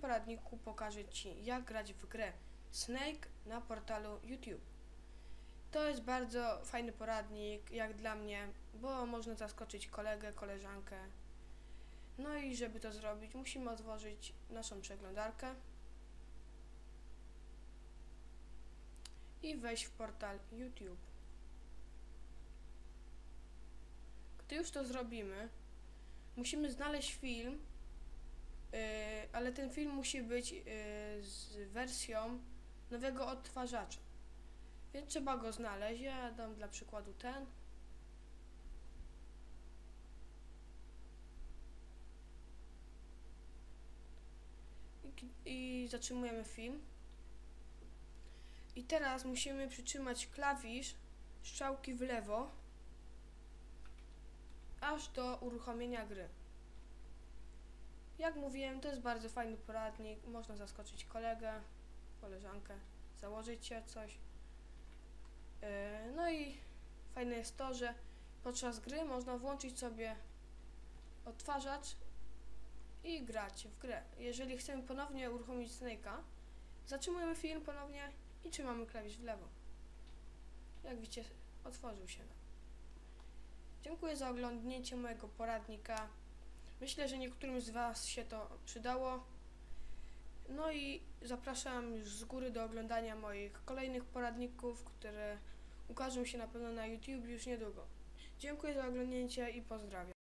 poradniku pokażę Ci, jak grać w grę Snake na portalu YouTube. To jest bardzo fajny poradnik, jak dla mnie, bo można zaskoczyć kolegę, koleżankę. No i żeby to zrobić, musimy otworzyć naszą przeglądarkę i wejść w portal YouTube. Gdy już to zrobimy, musimy znaleźć film, ale ten film musi być yy, z wersją nowego odtwarzacza. Więc trzeba go znaleźć. Ja dam dla przykładu ten. I zatrzymujemy film. I teraz musimy przytrzymać klawisz strzałki w lewo aż do uruchomienia gry. Jak mówiłem, to jest bardzo fajny poradnik. Można zaskoczyć kolegę, koleżankę, założyć się coś. Yy, No i fajne jest to, że podczas gry można włączyć sobie odtwarzacz i grać w grę. Jeżeli chcemy ponownie uruchomić Snake'a, zatrzymujemy film ponownie i trzymamy klawisz w lewo. Jak widzicie, otworzył się. Dziękuję za oglądnięcie mojego poradnika. Myślę, że niektórym z Was się to przydało. No i zapraszam już z góry do oglądania moich kolejnych poradników, które ukażą się na pewno na YouTube już niedługo. Dziękuję za oglądnięcie i pozdrawiam.